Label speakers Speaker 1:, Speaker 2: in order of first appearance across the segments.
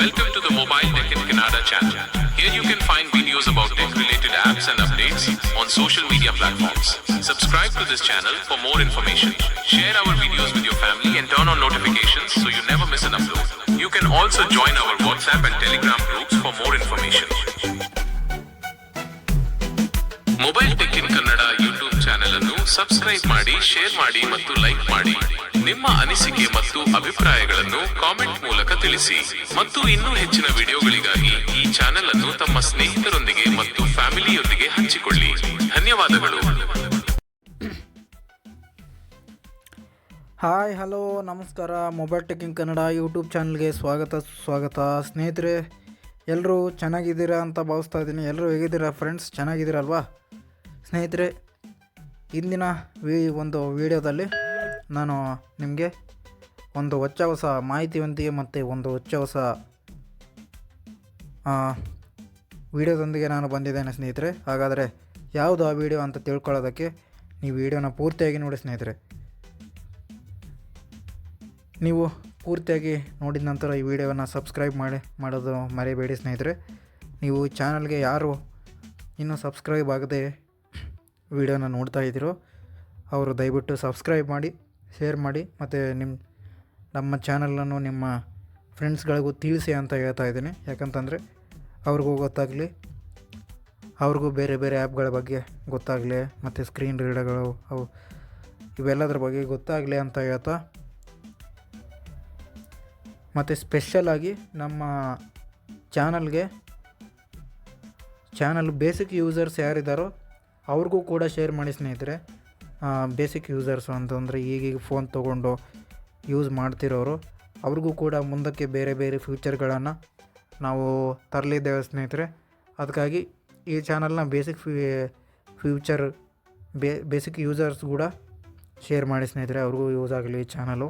Speaker 1: Welcome to the Mobile Tech in Canada channel. Here you can find videos about tech related apps and updates on social media platforms. Subscribe to this channel for more information. Share our videos with your family and turn on notifications so you never miss an upload. You can also join our WhatsApp and Telegram groups for more information. Mobile tech in Kannada YouTube channel ಅನ್ನು subscribe ಮಾಡಿ share ಮಾಡಿ ಮತ್ತು like ಮಾಡಿ ನಿಮ್ಮ ಅನಿಸಿಕೆ ಮತ್ತು ಅಭಿಪ್ರಾಯಗಳನ್ನು comment ಮೂಲಕ ತಿಳಿಸಿ. ಮತ್ತು ಇನ್ನೂ ಹೆಚ್ಚಿನ ವಿಡಿಯೋಗಳಿಗಾಗಿ ಈ ಚಾನೆಲ್ ಅನ್ನು ತಮ್ಮ ಸ್ನೇಹಿತರೊಂದಿಗೆ ಮತ್ತು ಫ್ಯಾಮಿಲಿಯೊಂದಿಗೆ ಹಂಚಿಕೊಳ್ಳಿ. ಧನ್ಯವಾದಗಳು.
Speaker 2: ಹಾಯ್, ಹಲೋ, ನಮಸ್ಕಾರ. Mobile tech king Kannada YouTube ಚಾನಲ್ಗೆ ಸ್ವಾಗತ ಸ್ವಾಗತ. ಸ್ನೇಹಿತರೆ ಎಲ್ಲರೂ ಚೆನ್ನಾಗಿದ್ದೀರಾ ಅಂತ ಭಾವಿಸ್ತಾ ಇದ್ದೀನಿ. ಎಲ್ಲರೂ ಹೇಗಿದ್ದೀರಾ ಫ್ರೆಂಡ್ಸ್? ಚೆನ್ನಾಗಿದ್ದೀರಲ್ವಾ? ಸ್ನೇಹಿತರೆ, ಇಂದಿನ ವಿ ಒಂದು ವಿಡಿಯೋದಲ್ಲಿ ನಾನು ನಿಮಗೆ ಒಂದು ಹೊಚ್ಚ ಹೊಸ ಮಾಹಿತಿಯೊಂದಿಗೆ ಮತ್ತು ಒಂದು ಹೊಚ್ಚ ಹೊಸ ವೀಡಿಯೋದೊಂದಿಗೆ ನಾನು ಬಂದಿದ್ದೇನೆ ಸ್ನೇಹಿತರೆ. ಹಾಗಾದರೆ ಯಾವುದು ಆ ವೀಡಿಯೋ ಅಂತ ತಿಳ್ಕೊಳ್ಳೋದಕ್ಕೆ ನೀವು ವೀಡಿಯೋನ ಪೂರ್ತಿಯಾಗಿ ನೋಡಿ ಸ್ನೇಹಿತರೆ. ನೀವು ಪೂರ್ತಿಯಾಗಿ ನೋಡಿದ ನಂತರ ಈ ವಿಡಿಯೋನ ಸಬ್ಸ್ಕ್ರೈಬ್ ಮಾಡಿ, ಮಾಡೋದು ಮರೆಯಬೇಡಿ ಸ್ನೇಹಿತರೆ. ನೀವು ಚಾನಲ್ಗೆ ಯಾರು ಇನ್ನೂ ಸಬ್ಸ್ಕ್ರೈಬ್ ಆಗದೆ ವಿಡಿಯೋನ ನೋಡ್ತಾ ಇದ್ದೀರೋ, ಅವರು ದಯವಿಟ್ಟು ಸಬ್ಸ್ಕ್ರೈಬ್ ಮಾಡಿ. ಶೇರ್ ಮಾಡಿ ಮತ್ತು ನಿಮ್ಮ ನಮ್ಮ ಚಾನಲನ್ನು ನಿಮ್ಮ ಫ್ರೆಂಡ್ಸ್ಗಳಿಗೂ ತಿಳಿಸಿ ಅಂತ ಹೇಳ್ತಾ ಇದ್ದೀನಿ. ಯಾಕಂತಂದರೆ ಅವ್ರಿಗೂ ಗೊತ್ತಾಗಲಿ, ಅವ್ರಿಗೂ ಬೇರೆ ಬೇರೆ ಆ್ಯಪ್ಗಳ ಬಗ್ಗೆ ಗೊತ್ತಾಗಲಿ, ಮತ್ತು ಸ್ಕ್ರೀನ್ ರೀಡರ್ಗಳು ಅವು ಇವೆಲ್ಲದರ ಬಗ್ಗೆ ಗೊತ್ತಾಗಲಿ ಅಂತ ಹೇಳ್ತಾ ಮತ್ತು ಸ್ಪೆಷಲಾಗಿ ನಮ್ಮ ಚಾನಲ್ಗೆ ಚಾನಲ್ ಬೇಸಿಕ್ ಯೂಸರ್ಸ್ ಯಾರಿದ್ದಾರೋ ಅವ್ರಿಗೂ ಕೂಡ ಶೇರ್ ಮಾಡಿ ಸ್ನೇಹಿತರೆ. ಬೇಸಿಕ್ ಯೂಸರ್ಸು ಅಂತಂದರೆ ಈಗೀಗ ಫೋನ್ ತೊಗೊಂಡು ಯೂಸ್ ಮಾಡ್ತಿರೋರು, ಅವ್ರಿಗೂ ಕೂಡ ಮುಂದಕ್ಕೆ ಬೇರೆ ಬೇರೆ ಫ್ಯೂಚರ್ಗಳನ್ನು ನಾವು ತರಲಿದ್ದೇವೆ ಸ್ನೇಹಿತರೆ. ಅದಕ್ಕಾಗಿ ಈ ಚಾನಲ್ನ ಬೇಸಿಕ್ ಫ್ಯೂಚರ್ ಬೇಸಿಕ್ ಯೂಸರ್ಸ್ ಕೂಡ ಶೇರ್ ಮಾಡಿ ಸ್ನೇಹಿತರೆ, ಅವ್ರಿಗೂ ಯೂಸ್ ಆಗಲಿ ಈ ಚಾನಲು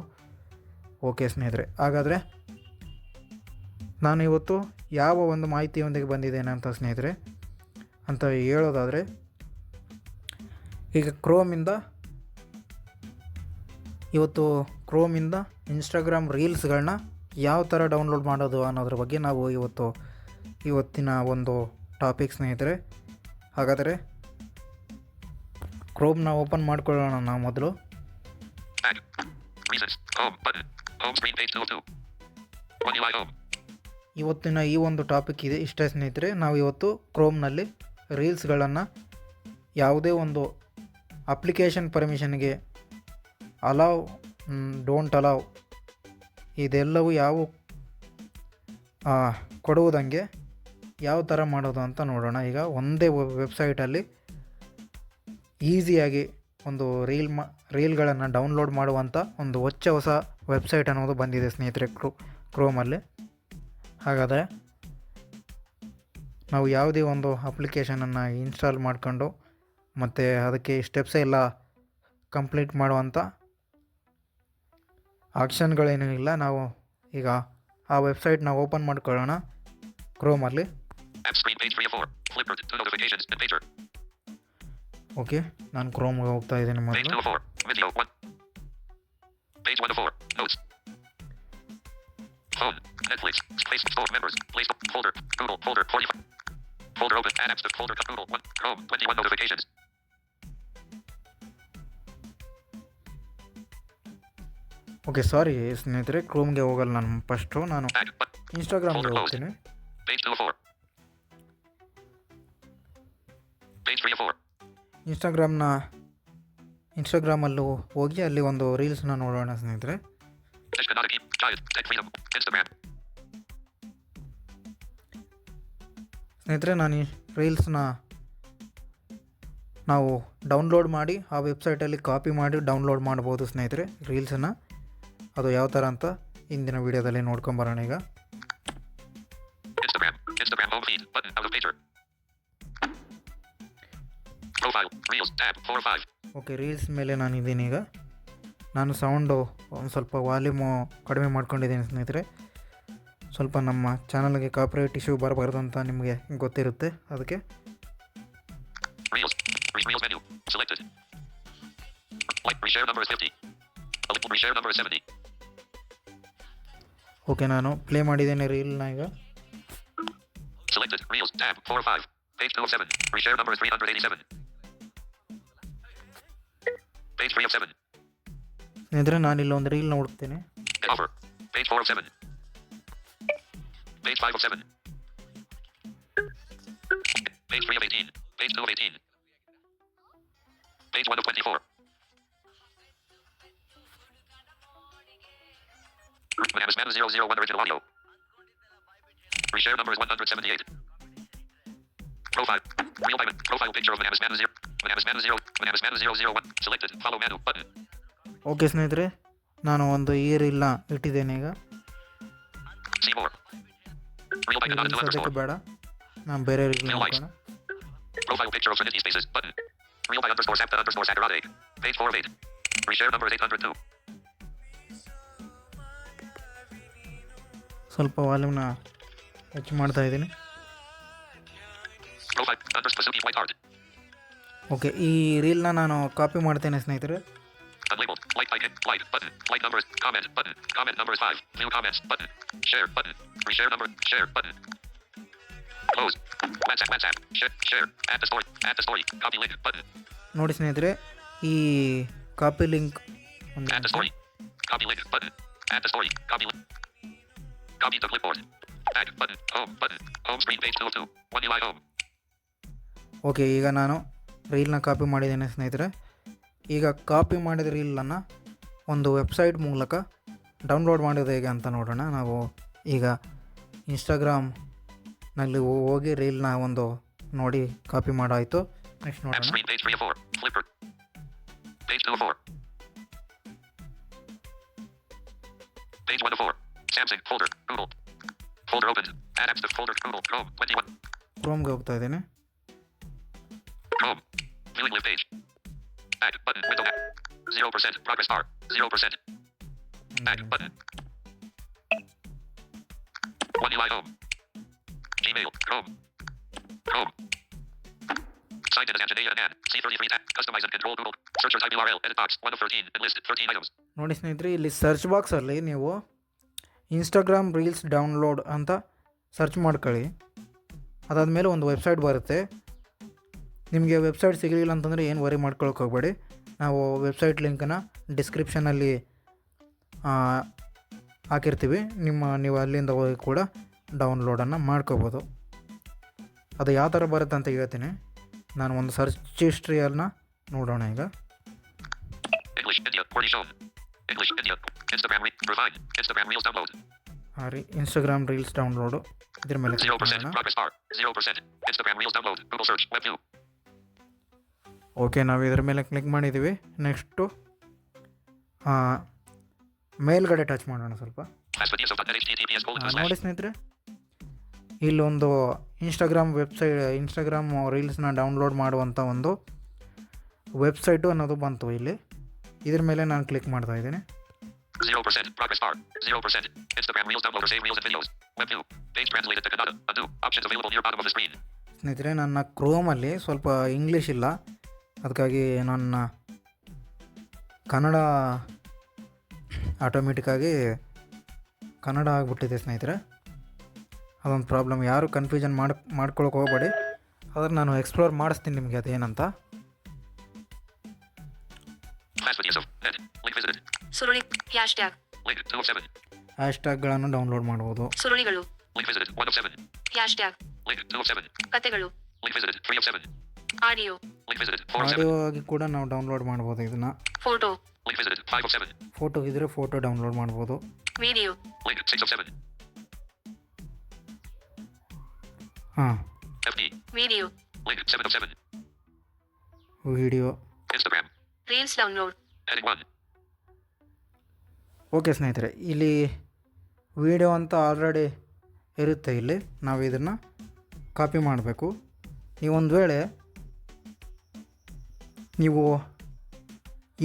Speaker 2: ಓಕೆ ಸ್ನೇಹಿತರೆ, ಹಾಗಾದರೆ ನಾನು ಇವತ್ತು ಯಾವ ಒಂದು ಮಾಹಿತಿಯೊಂದಿಗೆ ಬಂದಿದ್ದೇನೆ ಅಂತ ಸ್ನೇಹಿತರೆ, ಅಂತ ಹೇಳೋದಾದರೆ, ಈಗ ಕ್ರೋಮಿಂದ ಇವತ್ತು ಕ್ರೋಮಿಂದ ಇನ್ಸ್ಟಾಗ್ರಾಮ್ ರೀಲ್ಸ್ಗಳನ್ನ ಯಾವ ಥರ ಡೌನ್ಲೋಡ್ ಮಾಡೋದು ಅನ್ನೋದ್ರ ಬಗ್ಗೆ ನಾವು ಇವತ್ತು ಇವತ್ತಿನ ಒಂದು ಟಾಪಿಕ್ ಸ್ನೇಹಿತರೆ ಹಾಗಾದರೆ ಕ್ರೋಮ್ನ ಓಪನ್ ಮಾಡ್ಕೊಳ್ಳೋಣ ನಾವು ಮೊದಲು
Speaker 3: Back. Recents. Home button. Home screen page 2 of 2. One UI home.
Speaker 2: ಇವತ್ತಿನ ಈ ಒಂದು ಟಾಪಿಕ್ ಇದೆ ಇಷ್ಟೇ ಸ್ನೇಹಿತರೆ ನಾವು ಇವತ್ತು ಕ್ರೋಮ್ನಲ್ಲಿ ರೀಲ್ಸ್ಗಳನ್ನು ಯಾವುದೇ ಒಂದು ಅಪ್ಲಿಕೇಶನ್ ಪರ್ಮಿಷನ್ಗೆ ಅಲಾವ್ ಡೋಂಟ್ ಅಲಾವ್ ಇದೆಲ್ಲವೂ ಯಾವ ಕೊಡುವುದಂಗೆ ಯಾವ ಥರ ಮಾಡೋದು ಅಂತ ನೋಡೋಣ. ಈಗ ಒಂದೇ ವೆಬ್ಸೈಟಲ್ಲಿ ಈಸಿಯಾಗಿ ಒಂದು ರೀಲ್ ಮಾ ರೀಲ್ಗಳನ್ನು ಡೌನ್ಲೋಡ್ ಮಾಡುವಂಥ ಒಂದು ಹೊಚ್ಚ ಹೊಸ ವೆಬ್ಸೈಟ್ ಅನ್ನೋದು ಬಂದಿದೆ ಸ್ನೇಹಿತರೆ ಕ್ರೋ ಕ್ರೋಮಲ್ಲಿ ಹಾಗಾದರೆ ನಾವು ಯಾವುದೇ ಒಂದು ಅಪ್ಲಿಕೇಶನನ್ನು ಇನ್ಸ್ಟಾಲ್ ಮಾಡ್ಕೊಂಡು ಮತ್ತು ಅದಕ್ಕೆ ಸ್ಟೆಪ್ಸ್ ಎಲ್ಲ ಕಂಪ್ಲೀಟ್ ಮಾಡುವಂಥ ಆಪ್ಷನ್ಗಳೇನೂ ಇಲ್ಲ. ನಾವು ಈಗ ಆ ವೆಬ್ಸೈಟ್ನ ಓಪನ್ ಮಾಡ್ಕೊಳ್ಳೋಣ. ಕ್ರೋಮಲ್ಲಿ.
Speaker 3: App screen page 3 of 4. Flipboard. Two notifications. And pager.
Speaker 2: Okay ನಾನು ಕ್ರೋಮ್ಗೆ ಹೋಗ್ತಾ ಇದ್ದೀನಿ ಮೊದಲು. ಓಕೆ ಸಾರಿ ಸ್ನೇಹಿತರೆ ಕ್ರೋಮ್ಗೆ ಹೋಗಲ್ಲ ನಾನು ಫಸ್ಟು ನಾನು. ಇನ್ಸ್ಟಾಗ್ರಾಮ್ಗೆ. ಹೋಗ್ತೀನಿ
Speaker 3: Page 2 of 4. Page 3 of 4.
Speaker 2: ಇನ್ಸ್ಟಾಗ್ರಾಮ್ನ ಇನ್ಸ್ಟಾಗ್ರಾಮಲ್ಲೂ ಹೋಗಿ ಅಲ್ಲಿ ಒಂದು ರೀಲ್ಸ್ನ ನೋಡೋಣ ಸ್ನೇಹಿತರೆ. ಸ್ನೇಹಿತರೆ ನಾನು ಈ ರೀಲ್ಸ್ನ ನಾವು ಡೌನ್ಲೋಡ್ ಮಾಡಿ ಆ ವೆಬ್ಸೈಟಲ್ಲಿ ಕಾಪಿ ಮಾಡಿ ಡೌನ್ಲೋಡ್ ಮಾಡ್ಬೋದು ಸ್ನೇಹಿತರೆ ರೀಲ್ಸನ್ನು ಅದು ಯಾವ ಥರ ಅಂತ ಇಂದಿನ ವಿಡಿಯೋದಲ್ಲಿ ನೋಡ್ಕೊಂಬರೋಣ ಈಗ ಓಕೆ ರೀಲ್ಸ್ ಮೇಲೆ ನಾನು ಇದ್ದೀನಿ ಈಗ ನಾನು ಸೌಂಡು ಒಂದು ಸ್ವಲ್ಪ ವಾಲ್ಯೂಮು ಕಡಿಮೆ ಮಾಡ್ಕೊಂಡಿದ್ದೀನಿ ಸ್ನೇಹಿತರೆ ಸ್ವಲ್ಪ ನಮ್ಮ ಚಾನಲ್ಗೆ ಕಾಪ್ರೇಟ್ ಇಶ್ಯೂ ಬರಬಾರ್ದು ಅಂತ ನಿಮಗೆ ಗೊತ್ತಿರುತ್ತೆ ಅದಕ್ಕೆ
Speaker 3: Reels. Reels menu. Selected. Like reshare number is 50. Reshare number is 70.
Speaker 2: Okay ನಾನು ಪ್ಲೇ ಮಾಡಿದ್ದೇನೆ
Speaker 3: ರೀಲ್ನ್ಯಾಗ select four five five full
Speaker 2: seven ನಾನು ಇಲ್ಲೊಂದು ರೀಲ್ ನೋಡ್ತೇನೆ.
Speaker 3: Four tight four seven Y five seven bias free M eighteen fight Bananas Man 001 original audio. Reshare number is 178. Profile. Real diamond. Profile picture of Bananas Man 0. Bananas Man 0. Bananas Man 001. Selected. Follow Manu. Button.
Speaker 2: Okay ಸ್ನೇಹಿತರೆ ನಾನು ಒಂದು ಈ ರೀಲ್ನ ಇಟ್ಟಿದ್ದೇನೆ ಈಗ
Speaker 3: See more. Real
Speaker 2: ಈ
Speaker 3: diamond not
Speaker 2: reel
Speaker 3: until
Speaker 2: ಸದ್ಯಕ್ಕೆ ಬೇಡ ನಾನು ಬೇರೆ ರೀಲ್ ನೋಡೋಣ
Speaker 3: Profile picture of Trinity Spaces. Button. Real by underscore Sapta underscore Sakurade. Page 4 of 8. Reshare number is 802.
Speaker 2: ಸ್ವಲ್ಪ ವಾಲ್ಯೂಮ್ನ ವೆಚ್ಚ ಮಾಡ್ತಾ ಇದ್ದೀನಿ. ಓಕೆ, ಈ ರೀಲ್ನ ನಾನು ಕಾಪಿ ಮಾಡ್ತೇನೆ ಸ್ನೇಹಿತರೆ. ನೋಡಿ ಸ್ನೇಹಿತರೆ, ಈ
Speaker 3: copy link sorry Copy to clipboard. Back button. Home button. Home screen page 2 of 2. One UI home.
Speaker 2: Okay ಈಗ ನಾನು ರೀಲ್ನ ಕಾಪಿ ಮಾಡಿದ್ದೇನೆ ಸ್ನೇಹಿತರೆ ಈಗ ಕಾಪಿ ಮಾಡಿದ ರೀಲನ್ನು ಒಂದು ವೆಬ್ಸೈಟ್ ಮೂಲಕ ಡೌನ್ಲೋಡ್ ಮಾಡೋದು ಹೇಗೆ ಅಂತ ನೋಡೋಣ ನಾವು ಈಗ ಇನ್ಸ್ಟಾಗ್ರಾಮ್ನಲ್ಲಿ ಹೋಗಿ ರೀಲ್ನ ಒಂದು ನೋಡಿ ಕಾಪಿ ಮಾಡಾಯಿತು ನೆಕ್ಸ್ಟ್ ನೋಡೋಣ
Speaker 3: screen page 3 of 4. Flipper. Page 2 of 4. Page 1 of 4. Samsung folder. Google. Folder opened. Add apps to folder. Google. Chrome. 21.
Speaker 2: ಕ್ರೋಮ್ಗೆ ಹೋಗ್ತಾ ಇದ್ದೇನೆ
Speaker 3: Chrome. Viewing live page. Back button. Window app. 0% progress bar. 0%. Back button. One UI home. Gmail. Chrome. Chrome. Signed in as Anjanea Ann. C33 tab. Customize and control Google. Searcher type URL. Edit box. 1 of 13. Enlist. 13 items.
Speaker 2: ನೋಡಿ ಸ್ನೇಹಿತರೆ ಇಲ್ಲಿ search ಬಾಕ್ಸಲ್ಲಿ ನೀವು Instagram reels download ಅಂತ search ಮಾಡ್ಕೊಳ್ಳಿ. ಅದಾದಮೇಲೆ ಒಂದು website ಬರುತ್ತೆ. ನಿಮಗೆ ವೆಬ್ಸೈಟ್ ಸಿಗಲಿಲ್ಲ ಅಂತಂದರೆ ಏನು ವರಿ ಮಾಡ್ಕೊಳಕ್ಕೆ ಹೋಗಬೇಡಿ. ನಾವು ವೆಬ್ಸೈಟ್ ಲಿಂಕನ್ನು ಡಿಸ್ಕ್ರಿಪ್ಷನಲ್ಲಿ ಹಾಕಿರ್ತೀವಿ. ನಿಮ್ಮ, ನೀವು ಅಲ್ಲಿಂದ ಹೋಗಿ ಕೂಡ ಡೌನ್ಲೋಡನ್ನು ಮಾಡ್ಕೋಬೋದು. ಅದು ಯಾವ ಥರ ಬರುತ್ತೆ ಅಂತ ಹೇಳ್ತೀನಿ. ನಾನು ಒಂದು ಸರ್ಚ್ ಹಿಸ್ಟ್ರಿಯನ್ನ ನೋಡೋಣ ಈಗ.
Speaker 3: English, Instagram Reels download.
Speaker 2: ಹಾರಿ ಇನ್ಸ್ಟಾಗ್ರಾಮ್ ರೀಲ್ಸ್ ಡೌನ್ಲೋಡ್ ಇದರ ಮೇಲೆ ಓಕೆ ನಾವು ಇದರ ಮೇಲೆ ಕ್ಲಿಕ್ ಮಾಡಿದ್ದೀವಿ ನೆಕ್ಸ್ಟು ಮೇಲ್ಗಡೆ ಟಚ್ ಮಾಡೋಣ ಸ್ವಲ್ಪ. ನೋಡಿ ಸ್ನೇಹಿತರೆ ಇಲ್ಲೊಂದು ಇನ್ಸ್ಟಾಗ್ರಾಮ್ ವೆಬ್ಸೈಟ್ ಇನ್ಸ್ಟಾಗ್ರಾಮ್ ರೀಲ್ಸ್ನ ಡೌನ್ಲೋಡ್ ಮಾಡುವಂಥ ಒಂದು ವೆಬ್ಸೈಟು ಅನ್ನೋದು ಬಂತು ಇಲ್ಲಿ. ಇದ್ರ ಮೇಲೆ ನಾನು ಕ್ಲಿಕ್ ಮಾಡ್ತಾ ಇದ್ದೀನಿ
Speaker 3: 0% progress bar. 0%. Instagram Reels downloader save reels and videos. Web view. Page translated to Kannada. Undo. Options available near bottom of the screen.
Speaker 2: ಸ್ನೇಹಿತರೆ ನನ್ನ ಕ್ರೋಮಲ್ಲಿ ಸ್ವಲ್ಪ ಇಂಗ್ಲೀಷ್ ಇಲ್ಲ ಅದಕ್ಕಾಗಿ ನನ್ನ ಕನ್ನಡ ಆಟೋಮೆಟಿಕ್ಕಾಗಿ ಕನ್ನಡ ಆಗಿಬಿಟ್ಟಿದೆ ಸ್ನೇಹಿತರೆ ಅದೊಂದು ಪ್ರಾಬ್ಲಮ್ ಯಾರು ಕನ್ಫ್ಯೂಷನ್ ಮಾಡಿ ಮಾಡ್ಕೊಳಕ್ಕೆ ಹೋಗಬೇಡಿ ಆದರೆ ನಾನು ಎಕ್ಸ್ಪ್ಲೋರ್ ಮಾಡಿಸ್ತೀನಿ ನಿಮಗೆ ಅದೇನಂತ
Speaker 4: ಸುರುಳಿ ಹ್ಯಾಶ್ಟ್ಯಾಗ್
Speaker 3: ಟ್ಯಾಗ್ 2 of 7.
Speaker 2: ಹ್ಯಾಶ್ಟ್ಯಾಗ್ಗಳನ್ನು ಡೌನ್ಲೋಡ್ ಮಾಡಬಹುದು
Speaker 4: ಸುರುಳಿಗಳು
Speaker 3: Link tag 1 of 7.
Speaker 4: Hashtag
Speaker 3: Link 2 of 7.
Speaker 4: ಕತೆಗಳು
Speaker 3: Link visited 3 of 7.
Speaker 4: Audio
Speaker 3: Link visited 4 of 7.
Speaker 2: Audio ಆಗಿ ಕೂಡ ನಾವು ಡೌನ್ಲೋಡ್ ಮಾಡಬಹುದು ಇದನ್ನ
Speaker 4: photo
Speaker 3: Link visited 5 of 7.
Speaker 2: Photo ಇದ್ರೆ ಫೋಟೋ ಡೌನ್ಲೋಡ್ ಮಾಡಬಹುದು
Speaker 4: ವಿಡಿಯೋ
Speaker 3: ಹಾ 6 of 7.
Speaker 2: ಹಾಂ
Speaker 3: FB.
Speaker 4: Video
Speaker 3: Link 7 of 7. Video.
Speaker 4: Reels download
Speaker 3: Heading 1.
Speaker 2: Okay ಸ್ನೇಹಿತರೆ, ಇಲ್ಲಿ ವಿಡಿಯೋ ಅಂತ ಆಲ್ರೆಡಿ ಇರುತ್ತೆ ಇಲ್ಲಿ. ನಾವು ಇದನ್ನು ಕಾಪಿ ಮಾಡಬೇಕು. ನೀವೊಂದು ವೇಳೆ ನೀವು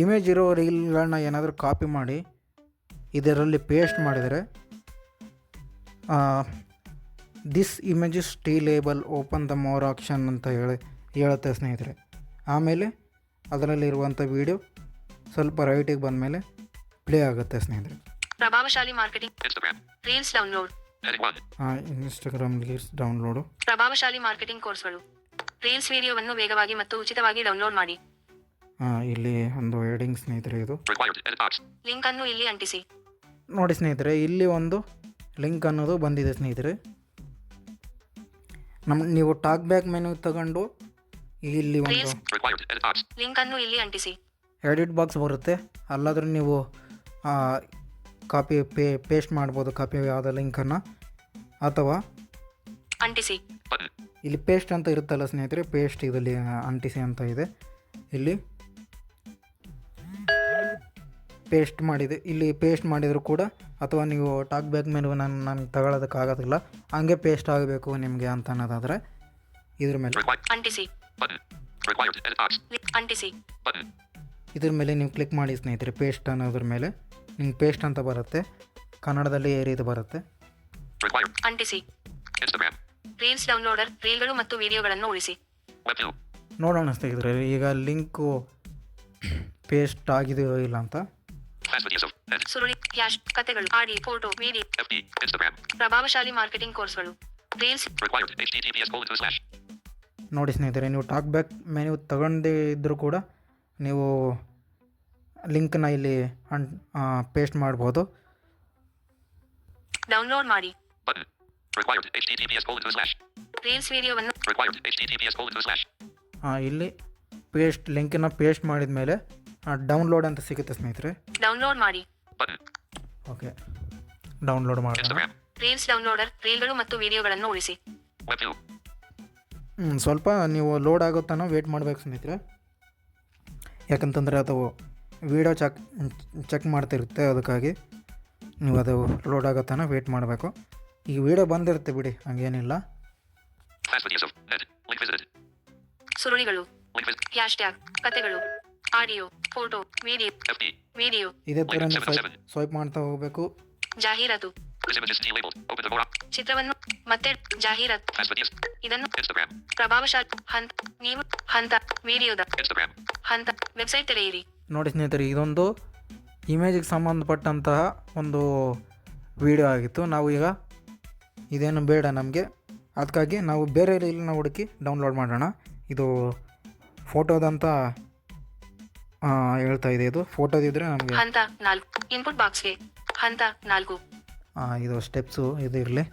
Speaker 2: ಇಮೇಜ್ ಇರೋ ರೀಲ್ಗಳನ್ನ ಏನಾದರೂ ಕಾಪಿ ಮಾಡಿ, ಇದರಲ್ಲಿ ಪೇಸ್ಟ್ ಮಾಡಿದರೆ this image stealable open the more option ಅಂತ ಹೇಳಿ, ಹೇಳುತ್ತೆ ಸ್ನೇಹಿತರೆ. ಆಮೇಲೆ ಅದರಲ್ಲಿರುವಂಥ ವೀಡಿಯೋ ಸ್ವಲ್ಪ ರೈಟಿಗೆ ಬಂದಮೇಲೆ ಪ್ಲೇ ಆಗುತ್ತೆ ಸ್ನೇಹಿತರೆ.
Speaker 4: ಪ್ರಭಾವಶಾಲಿ
Speaker 3: marketing.
Speaker 4: Reels download
Speaker 3: Heading 1.
Speaker 2: Instagram reels download
Speaker 4: ಪ್ರಭಾವಶಾಲಿ ಮಾರ್ಕೆಟಿಂಗ್ ಕೋರ್ಸ್ಗಳು. ರೀಲ್ಸ್ ವಿಡಿಯೋವನ್ನು ವೇಗವಾಗಿ ಮತ್ತು ಉಚಿತವಾಗಿ ಡೌನ್ಲೋಡ್ ಮಾಡಿ.
Speaker 2: ಇಲ್ಲಿ ಒಂದು ಹೆಡಿಂಗ್ ಸ್ನೇಹಿತರೆ ಇದು.
Speaker 4: ಲಿಂಕ್ ಅನ್ನು ಇಲ್ಲಿ ಅಂಟಿಸಿ.
Speaker 2: ನೋಡಿ ಸ್ನೇಹಿತರೆ ಇಲ್ಲಿ ಒಂದು ಲಿಂಕ್ ಅನ್ನೋದು ಬಂದಿದೆ ಸ್ನೇಹಿತರೆ. ನಮ್ಮ ನೀವು ಟಾಕ್ ಬ್ಯಾಕ್ ಮೆನು ತಗೊಂಡು ಇಲ್ಲಿ ಒಂದು.
Speaker 4: ಲಿಂಕ್ ಅನ್ನು ಇಲ್ಲಿ ಅಂಟಿಸಿ.
Speaker 2: ಎಡಿಟ್ ಬಾಕ್ಸ್ ಬರುತ್ತೆ. ಅಲ್ಲಾದರೂ ನೀವು ಕಾಪಿ ಪೇ ಪೇಸ್ಟ್ ಮಾಡ್ಬೋದು ಕಾಪಿ ಯಾವುದೋ ಲಿಂಕನ್ನು ಅಥವಾ
Speaker 4: ಅಂಟಿಸಿ.
Speaker 2: ಇಲ್ಲಿ ಪೇಸ್ಟ್ ಅಂತ ಇರುತ್ತಲ್ಲ ಸ್ನೇಹಿತರೆ ಪೇಸ್ಟ್ ಇದರಲ್ಲಿ ಅಂಟಿಸಿ ಅಂತ ಇದೆ. ಇಲ್ಲಿ ಪೇಸ್ಟ್ ಮಾಡಿದೆ ಇಲ್ಲಿ ಪೇಸ್ಟ್ ಮಾಡಿದರೂ ಕೂಡ ಅಥವಾ ನೀವು ಟಾಕ್ ಬ್ಯಾಕ್ ಮೇಲೆ ನಾನು ನನಗೆ ತಗೊಳ್ಳೋದಕ್ಕಾಗೋದಿಲ್ಲ ಹಂಗೆ ಪೇಸ್ಟ್ ಆಗಬೇಕು ನಿಮಗೆ ಅಂತ ಅನ್ನೋದಾದರೆ ಇದ್ರ ಮೇಲೆ. ಇದ್ರ ಮೇಲೆ ನೀವು ಕ್ಲಿಕ್ ಮಾಡಿ ಸ್ನೇಹಿತರೆ ಪೇಸ್ಟ್ ಅನ್ನೋದ್ರ ಮೇಲೆ. ನಿಮ್ಗೆ ಪೇಸ್ಟ್ ಅಂತ ಬರುತ್ತೆ ಕನ್ನಡದಲ್ಲಿ ಏ ರೀತಿ ಬರುತ್ತೆ.
Speaker 4: ಅಂಟಿಸಿ. ರೀಲ್ಸ್ ಡೌನ್ಲೋಡರ್ ರೀಲ್ಗಳು ಮತ್ತು ವಿಡಿಯೋಗಳನ್ನು ಉಳಿಸಿ
Speaker 3: Web 2.
Speaker 2: ನೋಡೋಣ ಸ್ನೇಹಿತರೆ ಈಗ ಲಿಂಕು ಪೇಸ್ಟ್ ಆಗಿದೆಯೋ ಇಲ್ಲ ಅಂತ
Speaker 4: ಸುರುಳಿ ಕ್ಯಾಶ್ ಕತೆಗಳು ಆಡಿ ಫೋಟೋ.
Speaker 3: Instagram.
Speaker 4: ಪ್ರಭಾವಶಾಲಿ ಮಾರ್ಕೆಟಿಂಗ್ ಕೋರ್ಸ್ಗಳು ರೀಲ್ಸ್.
Speaker 2: ನೋಡಿ ಸ್ನೇಹಿತರೆ ನೀವು ಟಾಕ್ ಬ್ಯಾಕ್ ಮೆನು ತಗೊಂಡೇ ಇದ್ದರೂ ಕೂಡ ನೀವು ಲಿಂಕ್ನ ಇಲ್ಲಿ ಪೇಸ್ಟ್ ಮಾಡ್ಬೋದು.
Speaker 4: ಡೌನ್ಲೋಡ್ ಮಾಡಿ.
Speaker 2: ಇಲ್ಲಿ ಪೇಸ್ಟ್ ಲಿಂಕನ್ನು ಪೇಸ್ಟ್ ಮಾಡಿದ ಮೇಲೆ ಡೌನ್ಲೋಡ್ ಅಂತ ಸಿಗುತ್ತೆ ಸ್ನೇಹಿತರೆ.
Speaker 4: ಡೌನ್ಲೋಡ್ ಮಾಡಿ.
Speaker 2: ಓಕೆ. ಡೌನ್ಲೋಡ್
Speaker 3: ಮಾಡಿ
Speaker 4: ರೀಲ್ಸ್ ಡೌನ್ಲೋಡರ್ ರೀಲ್ಗಳು ಮತ್ತು ವಿಡಿಯೋಗಳನ್ನು ಉಳಿಸಿ.
Speaker 3: Web 2.
Speaker 2: ಹ್ಮ್, ಸ್ವಲ್ಪ ನೀವು ಲೋಡ್ ಆಗೋ ತನಕ ವೇಟ್ ಮಾಡಬೇಕು ಸ್ನೇಹಿತರೆ. ಯಾಕಂತಂದರೆ ಅದು ವೀಡಿಯೋ ಚೆಕ್ ಚೆಕ್ ಮಾಡ್ತಿರುತ್ತೆ ಅದಕ್ಕಾಗಿ ನೀವು ಅದು ಲೋಡ್ ಆಗೋ ತನಕ ವೇಟ್ ಮಾಡಬೇಕು ಈಗ ವೀಡಿಯೋ ಬಂದಿರುತ್ತೆ ಬಿಡಿ ಹಂಗೇನಿಲ್ಲ.
Speaker 4: ಸುರುಳಿಗಳು ಕತೆಗಳು ಆಡಿಯೋ ಫೋಟೋ ವಿಡಿಯೋ. ವಿಡಿಯೋ
Speaker 2: ಇದೇ ಸ್ವೈಪ್
Speaker 3: 77.
Speaker 2: ಮಾಡ್ತಾ ಹೋಗಬೇಕು
Speaker 4: ಜಾಹೀರಾತು ಚಿತ್ರವನ್ನು ಮತ್ತೆ ಜಾಹೀರಾತು ಇದನ್ನು. ಪ್ರಭಾವಶಾಲಿ ಹಂತ ನೀವು ಹಂತ ವಿಡಿಯೋದ ಹಂತ ವೆಬ್ಸೈಟ್ ತೆರೆಯಿರಿ
Speaker 2: ನೋಡಿ ಸ್ನೇಹಿತರೆ ಇದೊಂದು ಇಮೇಜಿಗೆ ಸಂಬಂಧಪಟ್ಟಂತಹ ಒಂದು ವಿಡಿಯೋ ಆಗಿತ್ತು. ನಾವು ಈಗ ಇದೇನು ಬೇಡ ನಮಗೆ. ಅದಕ್ಕಾಗಿ ನಾವು ಬೇರೆ ರೀಲ್ನ ಹುಡುಕಿ ಡೌನ್ಲೋಡ್ ಮಾಡೋಣ. ಇದು ಫೋಟೋದಂತ ಆ, ಹೇಳ್ತಾ ಇದೆ ಇದು. ಫೋಟೋದಿದ್ರೆ ನಮಗೆ
Speaker 4: ಹಂತ ನಾಲ್ಕು. ಇನ್ಪುಟ್ ಬಾಕ್ಸ್ಗೆ ಹಂತ ನಾಲ್ಕು.
Speaker 2: ಇದು ಸ್ಟೆಪ್ಸು ಇದು ಇರಲಿ.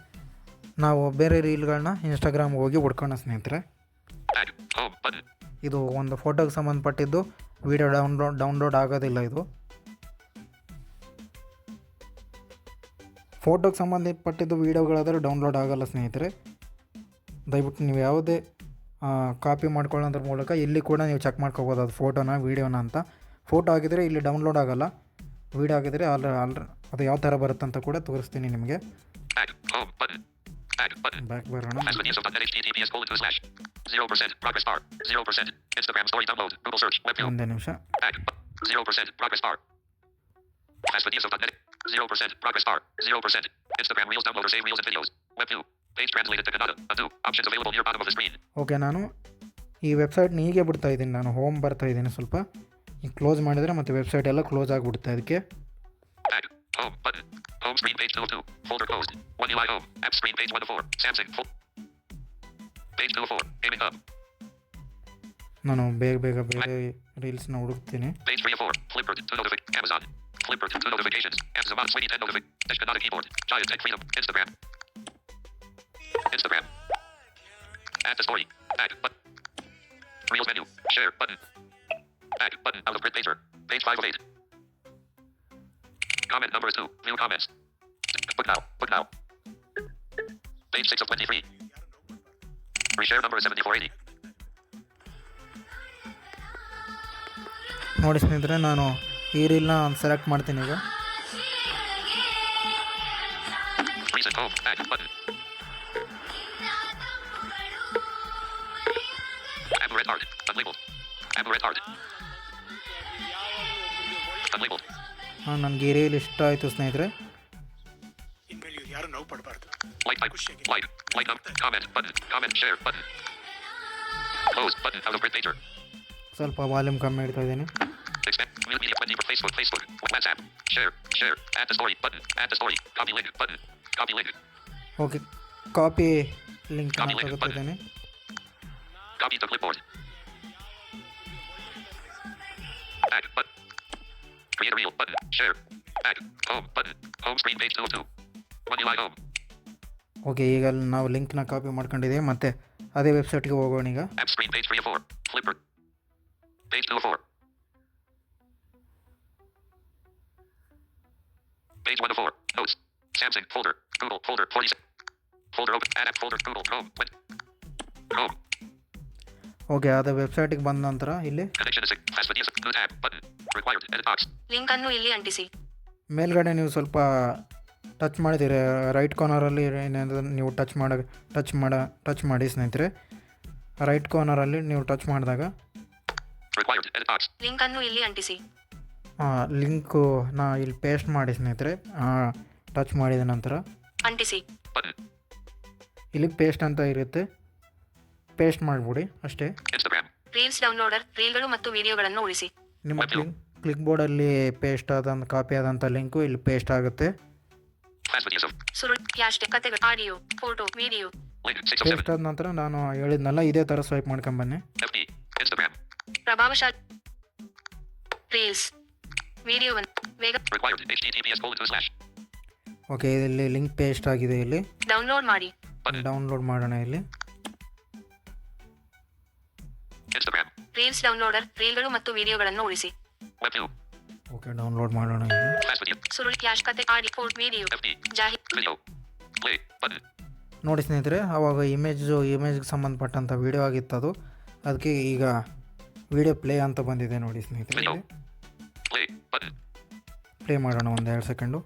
Speaker 2: ನಾವು ಬೇರೆ ರೀಲ್ಗಳನ್ನ ಇನ್ಸ್ಟಾಗ್ರಾಮ್ಗೆ ಹೋಗಿ ಹುಡ್ಕೋಣ ಸ್ನೇಹಿತರೆ. ಇದು ಒಂದು ಫೋಟೋಗೆ ಸಂಬಂಧಪಟ್ಟಿದ್ದು. ವಿಡಿಯೋ ಡೌನ್ಲೋಡ್ ಡೌನ್ಲೋಡ್ ಆಗೋದಿಲ್ಲ ಇದು. ಫೋಟೋಗೆ ಸಂಬಂಧಪಟ್ಟಿದ್ದು ವೀಡಿಯೋಗಳಾದರೆ ಡೌನ್ಲೋಡ್ ಆಗಲ್ಲ ಸ್ನೇಹಿತರೆ. ದಯವಿಟ್ಟು ನೀವು ಯಾವುದೇ ಕಾಪಿ ಮಾಡ್ಕೊಳ್ಳೋದ್ರ ಮೂಲಕ ಇಲ್ಲಿ ಕೂಡ ನೀವು ಚೆಕ್ ಮಾಡ್ಕೋಬೋದು ಅದು ಫೋಟೋನ ವೀಡಿಯೋನ ಅಂತ. ಫೋಟೋ ಆಗಿದ್ರೆ ಇಲ್ಲಿ ಡೌನ್ಲೋಡ್ ಆಗಲ್ಲ. ವೀಡಿಯೋ ಆಗಿದ್ರೆ ಆಲ್ ಅದು ಯಾವ ಥರ ಬರುತ್ತೆ ಅಂತ ಕೂಡ ತೋರಿಸ್ತೀನಿ ನಿಮಗೆ.
Speaker 3: Tag. Home. Button. Tag. Button.
Speaker 2: Back ಬರೋಣ
Speaker 3: Fast videos of. HTTPS colon two slash. Zero percent. Progress bar. Zero percent. Instagram story download. Google search. Web 2.
Speaker 2: ಒಂದೇ ನಿಮಿಷ
Speaker 3: Tag. Zero percent. Progress bar. Fast videos of. Zero percent. Progress bar. Zero percent. Instagram reels downloader save reels and videos. Web 2. Page translated to Kannada. Undo. Options available near bottom of the screen.
Speaker 2: Okay ನಾನು ಈ ವೆಬ್ಸೈಟ್ನ ಹೀಗೆ ಬಿಡ್ತಾ ಇದ್ದೀನಿ ನಾನು home ಬರ್ತಾ ಇದ್ದೀನಿ ಸ್ವಲ್ಪ ಈಗ ಕ್ಲೋಸ್ ಮಾಡಿದರೆ ಮತ್ತು ವೆಬ್ಸೈಟ್ ಎಲ್ಲ ಕ್ಲೋಸ್ ಆಗಿಬಿಡುತ್ತೆ ಅದಕ್ಕೆ
Speaker 3: Tag. Home. Button. Home screen page 2 of 2. Folder closed. One UI home. App screen page 1 of 4. Samsung. Full. Page 2 of 4. Gaming hub.
Speaker 2: ನಾನು ಬೇಗ ಬೇಗ ಬೇರೆ ರೀಲ್ಸ್ನ ಹುಡುಕ್ತೀನಿ
Speaker 3: Page 3 of 4. Flipboard. 2 notific. Amazon. Flipboard. 2 notifications. Apps Zaman Sweeney 10 notific. Dash Kannada keyboard. Giant Tech Freedom. Instagram. Instagram. Add to story. Tag. Button. Reels menu. Share. Button. Tag. Button. Out of grid pager. Page 5 of 8. Comment number is 2. View comments. ಪಕ ಪಕ 363 reserve number 748
Speaker 2: ನೋಡಿ ಸ್ನೇಹಿತರೆ ನಾನು ಈ reel select ಮಾಡ್ತೀನಿ ಈಗ.
Speaker 3: ಮಿಡ್ಲಿಕೋ act button I am red
Speaker 2: ಇಷ್ಟ ಆಯಿತು ಸ್ನೇಹಿತರೆ.
Speaker 5: ನೋವು ಪಡಬಾರ್ದು
Speaker 3: Like type. Like. Like um. Comment. Button. Comment. Share. Button. Close. Button. Out of grid pager.
Speaker 2: ಸ್ವಲ್ಪ ವಾಲ್ಯೂಮ್ ಕಮ್ಮಿ ಇಡ್ತಾ ಇದ್ದೀನಿ
Speaker 3: Expand. Real media 20 for Facebook. Facebook. WhatsApp. Share. Share. Add to story. Button. Add to story. Copy link. Button. Copy link.
Speaker 2: Okay copy link
Speaker 3: Copy link
Speaker 2: ತಗೋತಿದ್ದೇನೆ
Speaker 3: Copy to clipboard. Back. Button. Create a reel. Button. Share. Back. Home. Button. Home screen page 2 of 2. One UI home.
Speaker 2: Okay ಈಗ ನಾವು ಲಿಂಕ್ನ copy ಮಾಡ್ಕೊಂಡಿದ್ದೀವಿ ಮತ್ತು ಅದೇ ವೆಬ್ಸೈಟ್ಗೆ ಹೋಗೋಣ ಈಗ
Speaker 3: page 3 of 4. Flipper. Page 2 of 4. Page 1 of 4. Notes. Samsung folder. Google folder 46. Folder open. Add app folder. Google Chrome. Win. Chrome.
Speaker 2: Okay ಅದ ವೆಬ್ಸೈಟಿಗೆ ಬಂದ ನಂತರ ಇಲ್ಲಿ.
Speaker 4: ಲಿಂಕ್ ಅನ್ನು ಇಲ್ಲಿ ಅಂಟಿಸಿ
Speaker 2: ಮೇಲ್ಗಡೆ ನೀವು ಸ್ವಲ್ಪ ಟಚ್ ಮಾಡಿದ್ದೀರಿ? ರೈಟ್ ಕಾರ್ನರಲ್ಲಿ ಏನಾದರೂ ನೀವು ಟಚ್ ಮಾಡ ಟಚ್ ಮಾಡ ಟಚ್ ಮಾಡಿ ಸ್ನೇಹಿತರೆ. ರೈಟ್ ಕಾರ್ನರಲ್ಲಿ ನೀವು ಟಚ್ ಮಾಡಿದಾಗ.
Speaker 3: ಲಿಂಕನ್ನು
Speaker 4: ಲಿಂಕ್ ಅನ್ನು ಇಲ್ಲಿ ಅಂಟಿಸಿ.
Speaker 2: ಹಾಂ ಲಿಂಕು ನಾ ಇಲ್ಲಿ ಪೇಸ್ಟ್ ಮಾಡಿ ಸ್ನೇಹಿತರೆ. ಟಚ್ ಮಾಡಿದ ನಂತರ.
Speaker 4: ಅಂಟಿಸಿ.
Speaker 2: ಇಲ್ಲಿ ಪೇಸ್ಟ್ ಅಂತ ಇರುತ್ತೆ. ಪೇಸ್ಟ್ ಮಾಡಿಬಿಡಿ ಅಷ್ಟೇ.
Speaker 4: ರೀಲ್ಸ್ ಡೌನ್ಲೋಡರ್ ರೀಲ್ಗಳು ಮತ್ತು ವಿಡಿಯೋಗಳನ್ನು ಉಳಿಸಿ.
Speaker 2: ನಿಮ್ಮ ಕ್ಲಿಕ್ ಕ್ಲಿಕ್ ಬೋರ್ಡಲ್ಲಿ ಪೇಸ್ಟ್ ಆದಂಥ ಕಾಪಿ ಆದಂಥ ಲಿಂಕು ಇಲ್ಲಿ ಪೇಸ್ಟ್ ಆಗುತ್ತೆ.
Speaker 4: Audio photo video
Speaker 3: Link 6 of 7.
Speaker 2: ಆದ ನಂತರ ನಾನು ಹೇಳಿದ್ನಲ್ಲ ಇದೇ ಥರ ಸ್ವೈಪ್ ಮಾಡ್ಕೊಂಬನ್ನಿ
Speaker 3: ಬನ್ನಿ.
Speaker 4: ಪ್ರಭಾವಶಾಲಿ ರೀಲ್ಸ್ ವಿಡಿಯೋವನ್ನು ವೇಗ
Speaker 3: Required. HTTPS colon 2 slash.
Speaker 2: Okay ಇಲ್ಲಿ ಲಿಂಕ್ ಪೇಸ್ಟ್ ಆಗಿದೆ ಇಲ್ಲಿ
Speaker 4: ಡೌನ್ಲೋಡ್ ಮಾಡಿ
Speaker 2: ಡೌನ್ಲೋಡ್ ಮಾಡೋಣ ಇಲ್ಲಿ.
Speaker 4: ರೀಲ್ಸ್ ಡೌನ್ಲೋಡರ್ ರೀಲ್ಗಳು ಮತ್ತು ವಿಡಿಯೋಗಳನ್ನು ಉಳಿಸಿ
Speaker 3: Web 2.
Speaker 2: ಓಕೆ ಡೌನ್ಲೋಡ್ ಮಾಡೋಣ. ನೋಡಿ ಸ್ನೇಹಿತರೆ ಆವಾಗ ಇಮೇಜು ಇಮೇಜ್ಗೆ ಸಂಬಂಧಪಟ್ಟಂಥ ವಿಡಿಯೋ ಆಗಿತ್ತು ಅದು. ಅದಕ್ಕೆ ಈಗ ವಿಡಿಯೋ ಪ್ಲೇ ಅಂತ ಬಂದಿದೆ ನೋಡಿ ಸ್ನೇಹಿತರೆ. ಪ್ಲೇ ಮಾಡೋಣ ಒಂದು ಎರಡು ಸೆಕೆಂಡು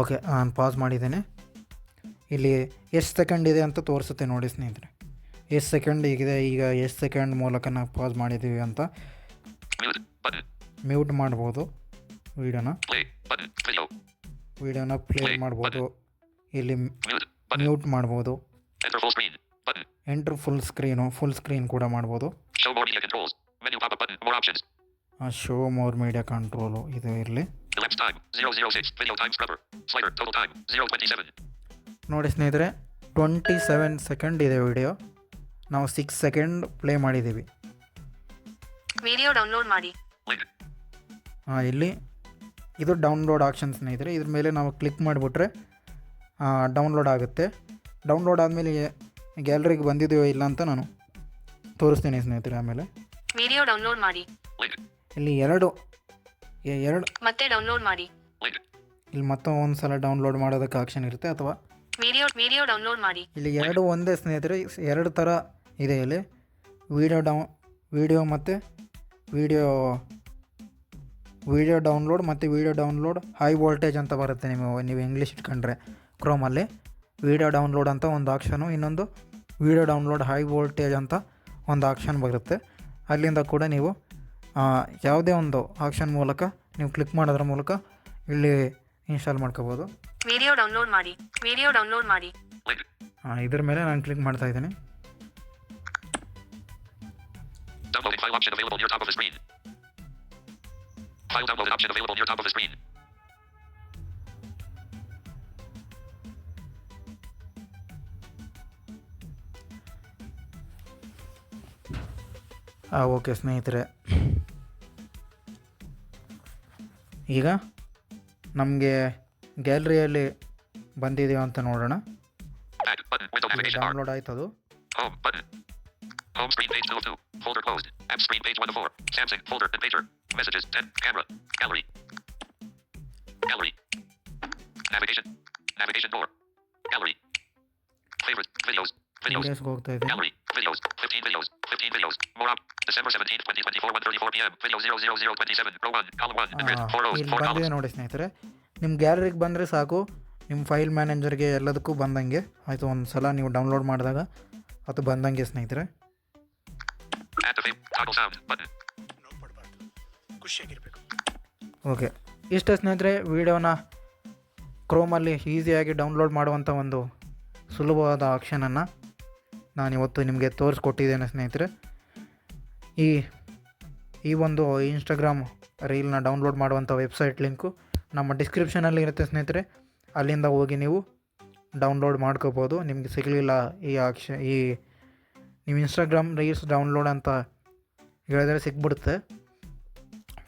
Speaker 2: ಓಕೆ ನಾನು ಪಾಸ್ ಮಾಡಿದ್ದೇನೆ. ಇಲ್ಲಿ ಎಷ್ಟು ಸೆಕೆಂಡ್ ಇದೆ ಅಂತ ತೋರಿಸುತ್ತೆ ನೋಡಿ ಸ್ನೇಹಿತರೆ ಎಷ್ಟು ಸೆಕೆಂಡ್ ಈಗಿದೆ ಈಗ ಎಷ್ಟು ಸೆಕೆಂಡ್ ಮೂಲಕ ನಾವು ಪಾಸ್ ಮಾಡಿದ್ದೀವಿ ಅಂತ. ಮ್ಯೂಟ್ ಮಾಡ್ಬೋದು ವೀಡಿಯೋನ. ವೀಡಿಯೋನ ಪ್ಲೇ ಮಾಡ್ಬೋದು ಇಲ್ಲಿ ಮ್ಯೂಟ್ ಮಾಡ್ಬೋದು.
Speaker 3: Enter full screen
Speaker 2: full screen ಕೂಡ ಮಾಡ್ಬೋದು. ಶೋ ಮೋರ್ ಮೀಡಿಯಾ ಕಂಟ್ರೋಲು ಇದು ಇರಲಿ ನೋಡಿ ಸ್ನೇಹಿತರೆ ಟ್ವೆಂಟಿ ಸೆವೆನ್ ಸೆಕೆಂಡ್ ಇದೆ ವಿಡಿಯೋ ನಾವು ಸಿಕ್ಸ್ ಸೆಕೆಂಡ್ ಪ್ಲೇ ಮಾಡಿದ್ದೀವಿ.
Speaker 4: ವಿಡಿಯೋ ಡೌನ್ಲೋಡ್ ಮಾಡಿ.
Speaker 2: ಹಾಂ ಇಲ್ಲಿ ಇದು ಡೌನ್ಲೋಡ್ ಆಪ್ಷನ್ ಸ್ನೇಹಿತರೆ. ಇದ್ರ ಮೇಲೆ ನಾವು ಕ್ಲಿಕ್ ಮಾಡಿಬಿಟ್ರೆ ಡೌನ್ಲೋಡ್ ಆಗುತ್ತೆ. ಡೌನ್ಲೋಡ್ ಆದಮೇಲೆ ಗ್ಯಾಲರಿಗೆ ಬಂದಿದೆಯೋ ಇಲ್ಲ ಅಂತ ನಾನು ತೋರಿಸ್ತೀನಿ ಸ್ನೇಹಿತರೆ ಆಮೇಲೆ.
Speaker 4: ವಿಡಿಯೋ ಡೌನ್ಲೋಡ್ ಮಾಡಿ.
Speaker 2: ಇಲ್ಲಿ ಎರಡು ಎರಡು.
Speaker 4: ಮತ್ತೆ ಡೌನ್ಲೋಡ್ ಮಾಡಿ.
Speaker 2: ಇಲ್ಲಿ ಮತ್ತೆ ಒಂದು ಸಲ ಡೌನ್ಲೋಡ್ ಮಾಡೋದಕ್ಕೆ ಆಪ್ಷನ್ ಇರುತ್ತೆ ಅಥವಾ
Speaker 4: ವಿಡಿಯೋ ವಿಡಿಯೋ ಡೌನ್ಲೋಡ್ ಮಾಡಿ.
Speaker 2: ಇಲ್ಲಿ ಎರಡು ಒಂದೇ ಸ್ನೇಹಿತರೆ, ಎರಡು ಥರ ಇದೆ ಇಲ್ಲಿ. ವಿಡಿಯೋ ಡೌನ್ ವಿಡಿಯೋ ಮತ್ತು ವಿಡಿಯೋ ವಿಡಿಯೋ ಡೌನ್ಲೋಡ್ ಮತ್ತು ವಿಡಿಯೋ ಡೌನ್ಲೋಡ್ ಹೈ ವೋಲ್ಟೇಜ್ ಅಂತ ಬರುತ್ತೆ ನೀವು ನೀವು ಇಂಗ್ಲೀಷ್ ಇಟ್ಕೊಂಡ್ರೆ ಕ್ರೋಮಲ್ಲಿ ವಿಡಿಯೋ ಡೌನ್ಲೋಡ್ ಅಂತ ಒಂದು ಆಪ್ಷನು ಇನ್ನೊಂದು ವಿಡಿಯೋ ಡೌನ್ಲೋಡ್ ಹೈ ವೋಲ್ಟೇಜ್ ಅಂತ ಒಂದು ಆಪ್ಷನ್ ಬರುತ್ತೆ. ಅಲ್ಲಿಂದ ಕೂಡ ನೀವು ಯಾವುದೇ ಒಂದು ಆಪ್ಷನ್ ಮೂಲಕ ನೀವು ಕ್ಲಿಕ್ ಮಾಡೋದ್ರ ಮೂಲಕ ಇಲ್ಲಿ ಇನ್ಸ್ಟಾಲ್ ಮಾಡ್ಕೋಬೋದು.
Speaker 4: ವಿಡಿಯೋ ಡೌನ್ಲೋಡ್ ಮಾಡಿ. ವಿಡಿಯೋ ಡೌನ್ಲೋಡ್ ಮಾಡಿ.
Speaker 2: ಹಾ ಇದರ ಮೇಲೆ ನಾನು ಕ್ಲಿಕ್ ಮಾಡ್ತಾ ಇದ್ದೇನೆ. ಓಕೆ ಸ್ನೇಹಿತರೆ. ಈಗ ನಮಗೆ ಗ್ಯಾಲರಿಯಲ್ಲಿ ಬಂದಿದೆಯೋ ಅಂತ ನೋಡೋಣ. ಡೌನ್ಲೋಡ್ ಆಯ್ತು ಅದು
Speaker 3: Home screen page 2 of 2. Folder closed. App screen page 1 of 4. Samsung folder and pager. Messages 10. Camera. Gallery. Gallery. Navigation. Navigation door. Gallery. Favorite. Videos. Videos. Gallery. Videos. 15 videos. 15 videos. More up. December 17th, 2024, 1.34 p.m. Video 00027. Row 1. Column 1. And grid. 4 rows. 4 columns.
Speaker 2: ನಿಮ್ಮ ಗ್ಯಾಲರಿಗೆ ಬಂದರೆ ಸಾಕು. ನಿಮ್ಮ file ಮ್ಯಾನೇಜರ್ಗೆ ಎಲ್ಲದಕ್ಕೂ ಬಂದಂಗೆ. ಆಯಿತು ಒಂದು ಸಲ ನೀವು ಡೌನ್ಲೋಡ್ ಮಾಡಿದಾಗ ಅದು ಬಂದಂಗೆ ಸ್ನೇಹಿತರೆ. ಓಕೆ ಇಷ್ಟೇ ಸ್ನೇಹಿತರೆ, ವಿಡಿಯೋನ ಕ್ರೋಮಲ್ಲಿ ಈಸಿಯಾಗಿ ಡೌನ್ಲೋಡ್ ಮಾಡುವಂಥ ಒಂದು ಸುಲಭವಾದ ಆಪ್ಷನನ್ನು ನಾನಿವತ್ತು ನಿಮಗೆ ತೋರಿಸ್ಕೊಟ್ಟಿದ್ದೇನೆ ಸ್ನೇಹಿತರೆ. ಈ ಈ ಒಂದು ಇನ್ಸ್ಟಾಗ್ರಾಮ್ ರೀಲ್ನ ಡೌನ್ಲೋಡ್ ಮಾಡುವಂಥ ವೆಬ್ಸೈಟ್ ಲಿಂಕು ನಮ್ಮ ಡಿಸ್ಕ್ರಿಪ್ಷನಲ್ಲಿ ಇರುತ್ತೆ ಸ್ನೇಹಿತರೆ, ಅಲ್ಲಿಂದ ಹೋಗಿ ನೀವು ಡೌನ್ಲೋಡ್ ಮಾಡ್ಕೋಬೋದು. ನಿಮಗೆ ಸಿಗಲಿಲ್ಲ ಈ ಆಕ್ಷ, ಈ ನೀವು ಇನ್ಸ್ಟಾಗ್ರಾಮ್ ರೀಲ್ಸ್ ಡೌನ್ಲೋಡ್ ಅಂತ ಹೇಳಿದ್ರೆ ಸಿಕ್ಬಿಡುತ್ತೆ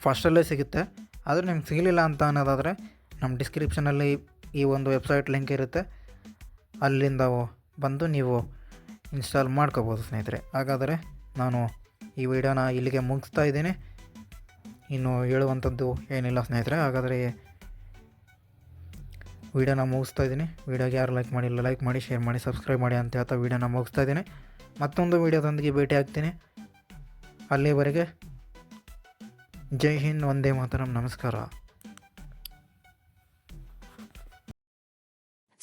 Speaker 2: ಫಸ್ಟಲ್ಲೇ ಸಿಗುತ್ತೆ. ಆದರೆ ನಿಮ್ಗೆ ಸಿಗಲಿಲ್ಲ ಅಂತ ಅನ್ನೋದಾದರೆ ನಮ್ಮ ಡಿಸ್ಕ್ರಿಪ್ಷನಲ್ಲಿ ಈ ಒಂದು ವೆಬ್ಸೈಟ್ ಲಿಂಕ್ ಇರುತ್ತೆ. ಅಲ್ಲಿಂದ ಬಂದು ನೀವು ಇನ್ಸ್ಟಾಲ್ ಮಾಡ್ಕೋಬೋದು ಸ್ನೇಹಿತರೆ. ಹಾಗಾದರೆ ನಾನು ಈ ವಿಡಿಯೋನ ಇಲ್ಲಿಗೆ ಮುಗಿಸ್ತಾ ಇದ್ದೀನಿ. ಇನ್ನು ಹೇಳುವಂಥದ್ದು ಏನಿಲ್ಲ ಸ್ನೇಹಿತರೆ. ಹಾಗಾದರೆ ವಿಡಿಯೋನ ಮುಗಿಸ್ತಾ ಇದ್ದೀನಿ. ವೀಡಿಯೋಗೆ ಯಾರು ಲೈಕ್ ಮಾಡಿಲ್ಲ ಲೈಕ್ ಮಾಡಿ ಶೇರ್ ಮಾಡಿ ಸಬ್ಸ್ಕ್ರೈಬ್ ಮಾಡಿ ಅಂತ ಹೇಳ್ತಾ ವೀಡಿಯೋನ ಮುಗಿಸ್ತಾ ಇದ್ದೀನಿ. ಮತ್ತೊಂದು ವೀಡಿಯೋದೊಂದಿಗೆ ಭೇಟಿ ಆಗ್ತೀನಿ. ಅಲ್ಲಿವರೆಗೆ ಜೈ ಹಿಂದ್ ಒಂದೇ ಮಾತರಂ, ನಮಸ್ಕಾರ.